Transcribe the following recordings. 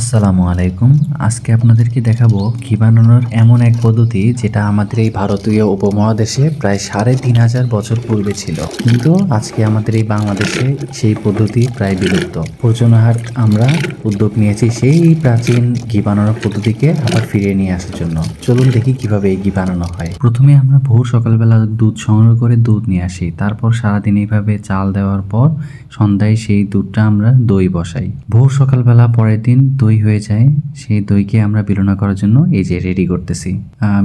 আসসালামু আলাইকুম। আজকে আপনাদেরকে দেখাবো ঘি বানানোর এমন এক পদ্ধতি যেটা আমাদের এই ভারতীয় উপমহাদেশে প্রায় সাড়ে তিন হাজার বছর পূর্বে ছিল। কিন্তু আজকে আমাদের এই বাংলাদেশে সেই পদ্ধতি প্রায় বিলুপ্ত। প্রয়োজনহার আমরা উদ্যোগ নিয়েছি সেই প্রাচীন ঘি বানানোর পদ্ধতিকে আবার ফিরিয়ে নিয়ে আসার জন্য। চলুন দেখি কীভাবে এই ঘি বানানো হয়। প্রথমে আমরা ভোর সকালবেলা দুধ সংগ্রহ করে দুধ নিয়ে আসি। তারপর সারাদিন এইভাবে চাল দেওয়ার পর সন্ধ্যায় সেই দুধটা আমরা দই বসাই। ভোর সকালবেলা পরের দিন দই হয়ে যায়, সেই দইকে আমরা বিলনা করার জন্য এই যে রেডি করতেছি।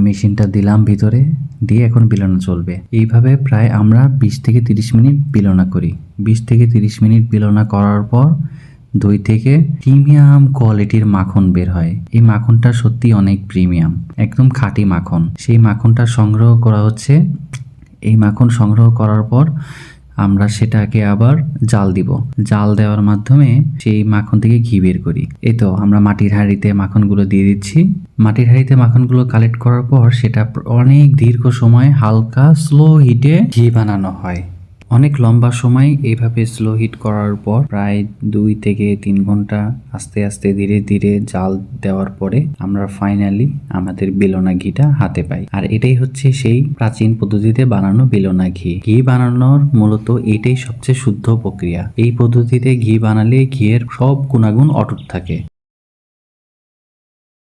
মেশিনটা দিলাম ভিতরে, দিয়ে এখন বিলনা চলবে। এইভাবে প্রায় আমরা বিশ থেকে তিরিশ মিনিট বিলনা করি। বিশ থেকে তিরিশ মিনিট বিলনা করার পর দই থেকে প্রিমিয়াম কোয়ালিটির মাখন বের হয়। এই মাখনটা সত্যি অনেক প্রিমিয়াম, একদম খাঁটি মাখন। সেই মাখনটা সংগ্রহ করা হচ্ছে। এই মাখন সংগ্রহ করার পর আমরা সেটাকে আবার জাল দিব। জাল দেওয়ার মাধ্যমে সেই মাখন থেকে ঘি বের করি। এই তো আমরা মাটির হাঁড়িতে মাখনগুলো দিয়ে দিচ্ছি। মাটির হাঁড়িতে মাখনগুলো কালেক্ট করার পর সেটা অনেক দীর্ঘ সময় হালকা স্লো হিটে ঘি বানানো হয়। অনেক লম্বা সময় এইভাবে স্লো হিট করার পর প্রায় দুই থেকে তিন ঘণ্টা আস্তে আস্তে ধীরে ধীরে জাল দেওয়ার পরে আমরা ফাইনালি আমাদের বেলনা ঘিটা হাতে পাই। আর এটাই হচ্ছে সেই প্রাচীন পদ্ধতিতে বানানো বেলনা ঘি। ঘি বানানোর মূলত এটাই সবচেয়ে শুদ্ধ প্রক্রিয়া। এই পদ্ধতিতে ঘি বানালে ঘিয়ের সব গুণাগুণ অটুট থাকে।